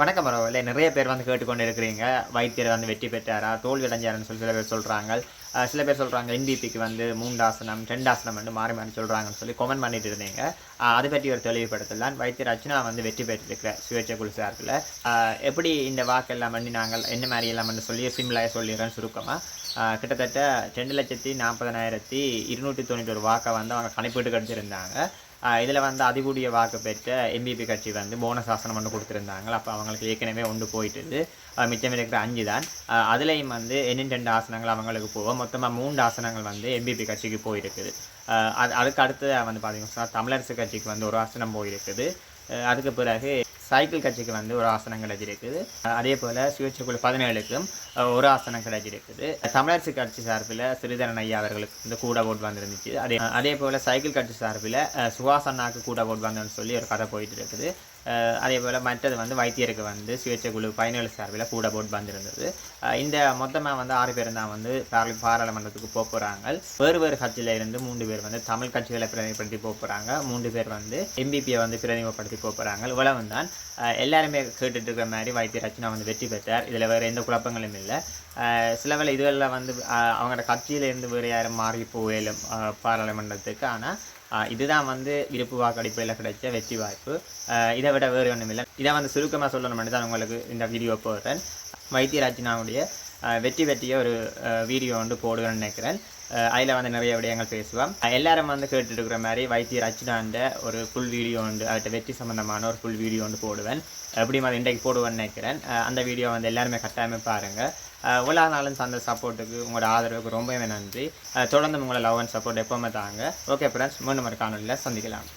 வணக்கம் பரவாயில்ல. நிறைய பேர் வந்து கேட்டுக்கொண்டு இருக்கிறீங்க வைத்தியர் வந்து வெற்றி பெற்றாரா? தோல்வி அடைஞ்சாருன்னு சொல்லி சில பேர் சொல்கிறாங்க சில பேர் சொல்கிறாங்க என்டிபிக்கு வந்து மூண்டாசனம் ரெண்டாசனம் வந்து மாறி மாறி சொல்கிறாங்கன்னு சொல்லி கமெண்ட் பண்ணிட்டு இருந்தீங்க. அதை பற்றி ஒரு தெளிவுபடுத்தலாம். வைத்தியர் அர்ச்சனா வந்து வெற்றி பெற்றிருக்கிற சுயேட்சை குழு சார்பில். எப்படி இந்த வாக்கெல்லாம் பண்ணி நாங்கள் என்ன மாதிரி எல்லாம் பண்ணி சொல்லி சிம்பிளாக சொல்லிடுறேன் சுருக்கமாக கிட்டத்தட்ட ரெண்டு லட்சத்தி நாற்பதனாயிரத்தி இருநூற்றி தொண்ணூற்றி ஒரு வாக்கை வந்து அவங்க கணிப்பிட்டு கிடச்சிருந்தாங்க இதில் வந்து அதிகூடிய வாக்கு பெற்ற எம்பிபி கட்சி வந்து போனஸ் ஆசனம் ஒன்று கொடுத்துருந்தாங்க. அப்போ அவங்களுக்கு ஏற்கனவே ஒன்று போயிட்டுது. மிச்சம் இருக்கிற அஞ்சு தான். அதுலேயும் வந்து என்னென்ன ரெண்டு ஆசனங்கள் அவங்களுக்கு போவோம் மொத்தமாக மூன்று ஆசனங்கள் வந்து எம்பிபி கட்சிக்கு போயிருக்குது. அது அதுக்கு அடுத்து வந்து பார்த்தீங்கன்னா தமிழரசு கட்சிக்கு வந்து ஒரு ஆசனம் போயிருக்குது. அதுக்கு பிறகு சைக்கிள் கட்சிக்கு வந்து ஒரு ஆசனம் கிடைச்சிருக்குது. அதே போல் சுயேட்சை குழு பதினேழுக்கும் ஒரு ஆசனம் கிடைச்சிருக்குது. தமிழரசு கட்சி சார்பில் சிறிதரன் ஐயா அவர்களுக்கு வந்து கூட ஓட் வந்திருந்துச்சு. அதே அதே போல் சைக்கிள் கட்சி சார்பில் அஹ் சுஹாஸ் கூட ஓட் வந்தோன்னு சொல்லி ஒரு கதை போயிட்டு இருக்குது. அதே போல் மற்றது வந்து வைத்தியருக்கு வந்து சுயேட்சை குழு பதினேழு சார்பில் கூட போட் வந்திருந்தது. இந்த மொத்தமாக வந்து ஆறு பேர் தான் வந்து பாராளு பாராளுமன்றத்துக்கு போக போகிறாங்க வேறு வேறு கட்சியில இருந்து மூன்று பேர் வந்து தமிழ் கட்சிகளை பிரதிநிதிப்படுத்தி போக போகிறாங்க மூன்று பேர் வந்து எம்பிபியை வந்து பிரதிநிதிப்படுத்தி போக போகிறாங்க இவ்வளவு தான். எல்லாருமே கேட்டுட்டு இருக்கிற மாதிரி வைத்திய ரச்சனா வந்து வெற்றி பெற்றார். இதில் வேறு எந்த குழப்பங்களும் இல்லை. சில வேலை இதுவெல்லாம் வந்து அவங்களோட கட்சியிலேருந்து வேறு யாரும் மாறி போயிலும் பாராளுமன்றத்துக்கு. ஆனால் இதுதான் வந்து விருப்பு வாக்கெடுப்பில் கிடைச்ச வெற்றி வாய்ப்பு. அஹ் இதை விட வேறு ஒன்றும் இல்லை இதை வந்து சுருக்கமாக சொல்லணும்னு தான் உங்களுக்கு இந்த வீடியோ போடுறேன். வைத்தியராஜினாவுடைய வெற்றி பற்றிய ஒரு வீடியோ வந்து போடுவேன்னு நினைக்கிறேன். அதில் வந்து நிறைய விடயங்கள் பேசுவோம் எல்லாரும் வந்து கேட்டுட்டு இருக்கிற மாதிரி வைத்தியர் அச்சுடாண்ட ஒரு ஃபுல் வீடியோ உண்டு. அவர்கிட்ட வெற்றி சம்மந்தமான ஒரு ஃபுல் வீடியோ வந்து போடுவேன். எப்படி மாதிரி இன்றைக்கு போடுவேன்னு நினைக்கிறேன். அந்த வீடியோ வந்து எல்லாருமே கட்டாயமே பாருங்கள் உலக நாளும் தந்த சப்போர்ட்டுக்கு உங்களோட ஆதரவுக்கு ரொம்பவே நன்றி. தொடர்ந்து உங்களோட லவ் அண்ட் சப்போர்ட் எப்போவுமே தாங்க. ஓகே ஃப்ரெண்ட்ஸ் மூணு மாதிரி காணொலியில் சந்திக்கலாம்.